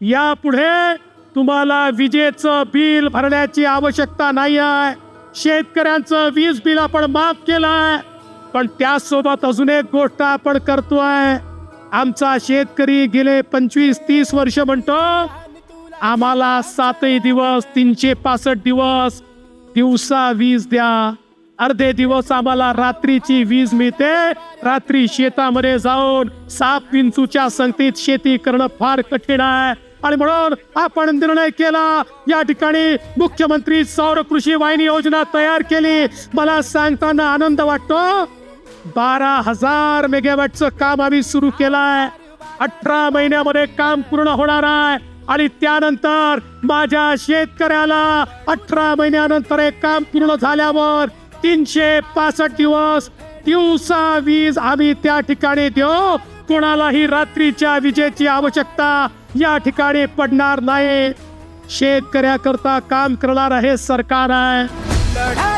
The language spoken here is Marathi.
यापुढे तुम्हाला विजेचं बिल भरण्याची आवश्यकता नाही आहे शेतकऱ्यांचं वीज बिल आपण माफ केलं आहे पण त्याचसोबत अजून एक गोष्ट आपण करतो आहे आमचा शेतकरी गेले पंचवीस तीस वर्ष म्हणतो आम्हाला सातही दिवस तीनशे पासष्ट दिवस दिवसा वीज द्या. अर्धे दिवस आम्हाला रात्रीची वीज मिळते. रात्री शेतामध्ये जाऊन साप विंचूच्या संगतीत शेती करणं फार कठीण आहे. आणि म्हणून आपण निर्णय केला या ठिकाणी मुख्यमंत्री सौर कृषी वाहिनी योजना तयार केली. मला सांगताना आनंद वाटतो. बारा हजार मेगावॅटचं काम आम्ही सुरू केलंय. अठरा महिन्यामध्ये काम पूर्ण होणार आहे. आणि त्यानंतर माझ्या शेतकऱ्याला अठरा महिन्यानंतर हे काम पूर्ण झाल्यावर तीनशे पासष्ट दिवस दिवसा वीज आम्ही त्या ठिकाणी देऊ. कोणालाही रात्रीच्या विजेची आवश्यकता या ठिकाणी पडणार नाही. शेतकऱ्याकरता काम करणार हे सरकार. आहे